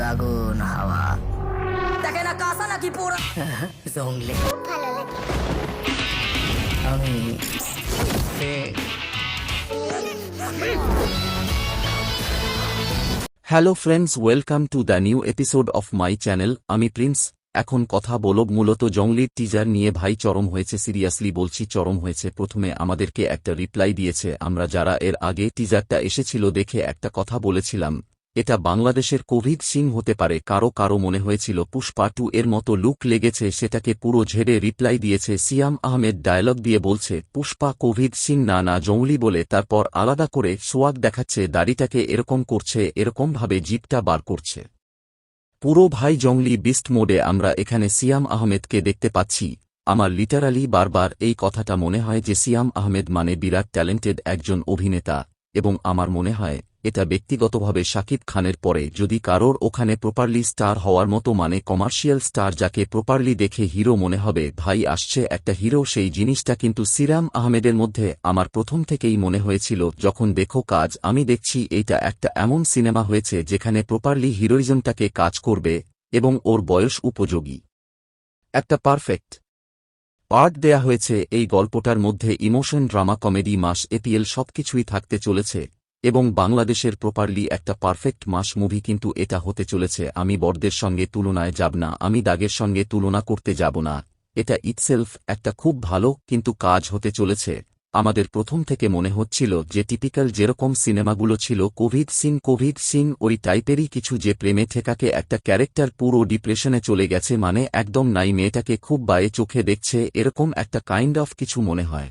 দাগুন হাওয়া। দেখে না কাঁচা নাকি পোড়া? জঙ্গলে। ভালো লাগে। আমি hello friends welcome to the new episode of my channel আমি প্রিন্স এখন কথা বলো মূলত জঙ্গলির টিজার নিয়ে ভাই চরম হয়েছে সিরিয়াসলি বলছি চরম হয়েছে। প্রথমে আমাদেরকে একটা রিপ্লাই দিয়েছে আমরা যারা এর আগে টিজারটা এসেছিল দেখে একটা কথা বলেছিলাম। এটা বাংলাদেশের কোভিড সিং হতে পারে, কারও কারও মনে হয়েছিল পুষ্পা টু এর মতো লুক লেগেছে, সেটাকে পুরো ঝেড়ে রিপ্লাই দিয়েছে সিয়াম আহমেদ ডায়লগ দিয়ে বলছে, পুষ্পা কোভিড সিং না না জঙ্গলি বলে, তারপর আলাদা করে সোয়াগ দেখাচ্ছে, দাড়িটাকে এরকম করছে এরকমভাবে জিপটা বার করছে। পুরো ভাই জঙ্গলি বিস্ট মোডে আমরা এখানে সিয়াম আহমেদকে দেখতে পাচ্ছি। আমার লিটারালি বারবার এই কথাটা মনে হয় যে সিয়াম আহমেদ মানে বিরাট ট্যালেন্টেড একজন অভিনেতা, এবং আমার মনে হয় এটা ব্যক্তিগতভাবে শাকিব খানের পরে যদি কারোর ওখানে প্রপারলি স্টার হওয়ার মতো মানে কমার্শিয়াল স্টার যাকে প্রপারলি দেখে হিরো মনে হবে, ভাই আসছে একটা হিরো সেই জিনিসটা কিন্তু সিরাম আহমেদের মধ্যে আমার প্রথম থেকেই মনে হয়েছিল যখন দেখো কাজ, আমি দেখছি এইটা একটা এমন সিনেমা হয়েছে যেখানে প্রপারলি হিরোইজমটাকে কাজ করবে এবং ওর বয়স উপযোগী। একটা পারফেক্ট পার্ট দেয়া হয়েছে এই গল্পটার মধ্যে emotion, drama, comedy, mass, APL সবকিছুই থাকতে চলেছে। এবং বাংলাদেশের প্রপারলি একটা পারফেক্ট মাস মুভি কিন্তু এটা হতে চলেছে। আমি বড়দের সঙ্গে তুলনায় যাব না, আমি দাগের সঙ্গে তুলনা করতে যাব না। এটা ইটসেলফ একটা খুব ভালো কিন্তু কাজ হতে চলেছে। আমাদের প্রথম থেকে মনে হচ্ছিল যে টিপিক্যাল যেরকম সিনেমাগুলো ছিল, কোভিড সিন কোভিড সিন, ওই টাইপেরই কিছু যে প্রেমে ঠেকাকে একটা ক্যারেক্টার পুরো ডিপ্রেশনে চলে গেছে মানে একদম নাই, মেয়েটাকে খুব বায়ে চোখে দেখছে, এরকম একটা কাইন্ড অফ কিছু মনে হয়।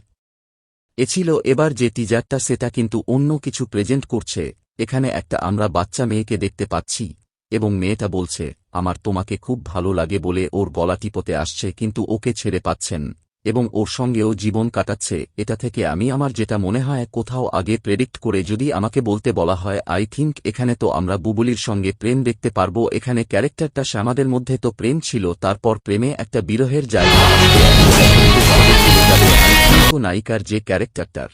এ ছিল এবার যে টিজারটা সেটা কিন্তু অন্য কিছু প্রেজেন্ট করছে। এখানে একটা আমরা বাচ্চা মেয়েকে দেখতে পাচ্ছি এবং মেয়েটা বলছে, আমার তোমাকে খুব ভালো লাগে বলে ওর গলা টিপতে আসছে কিন্তু ওকে ছেড়ে পাচ্ছেন এবং ওর সঙ্গেও জীবন কাটাচ্ছে। এটা থেকে আমি আমার যেটা মনে হয় কোথাও আগে প্রেডিক্ট করে যদি আমাকে বলতে বলা হয় আই থিঙ্ক এখানে তো আমরা বুবুলির সঙ্গে প্রেম দেখতে পারব। এখানে ক্যারেক্টারটা শ্যামাদের মধ্যে তো প্রেম ছিল, তারপর প্রেমে একটা বিরহের জায়গা। যাবে। নায়িকার যে ক্যারেক্টারটার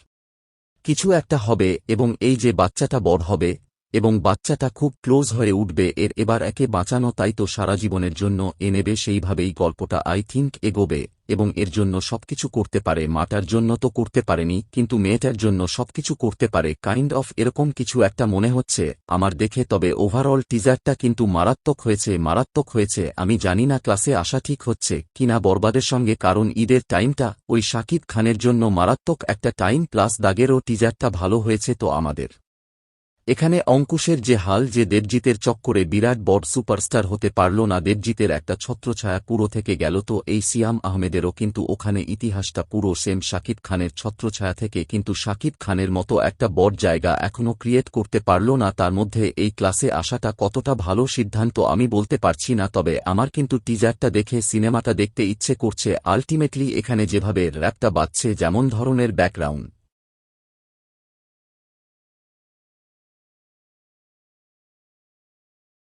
কিছু একটা হবে এবং এই যে বাচ্চাটা বড় হবে এবং বাচ্চাটা খুব ক্লোজ হয়ে উঠবে এর এবার একে বাঁচানো তাই তো সারা জীবনের জন্য এ নেবে সেইভাবেই গল্পটা আই থিঙ্ক এগোবে এবং এর জন্য সবকিছু করতে পারে মাটার জন্য তো করতে পারেনি, কিন্তু মেয়েটার জন্য সবকিছু করতে পারে কাইন্ড অফ এরকম কিছু একটা মনে হচ্ছে, আমার দেখে তবে ওভারঅল টিজারটা কিন্তু মারাত্মক হয়েছে মারাত্মক হয়েছে, আমি জানি না ক্লাসে আসা ঠিক হচ্ছে, কিনা বরবাদের সঙ্গে, কারণ ঈদের টাইমটা ওই শাকিব খানের জন্য মারাত্মক একটা টাইম প্লাস দাগেরও টিজারটা ভালো হয়েছে তো আমাদের। এখানে অঙ্কুশের যে হাল যে দেবজিতের চক্করে বিরাট বড় সুপারস্টার হতে পারল না, দেবজিতের একটা ছত্রছায়া পুরো থেকে গেল তো এই সিয়াম আহমেদেরও কিন্তু ওখানে ইতিহাসটা পুরো সেম শাকিব খানের ছত্রছায়া থেকে, কিন্তু শাকিব খানের মতো একটা বড় জায়গা এখনও ক্রিয়েট করতে পারল না, তার মধ্যে এই ক্লাসে আসাটা কতটা ভালো সিদ্ধান্ত আমি বলতে পারছি না, তবে আমার কিন্তু টিজারটা দেখে সিনেমাটা দেখতে ইচ্ছে করছে। আলটিমেটলি এখানে যেভাবে র্যাপটা বাজছে, যেমন ধরনের ব্যাকগ্রাউন্ড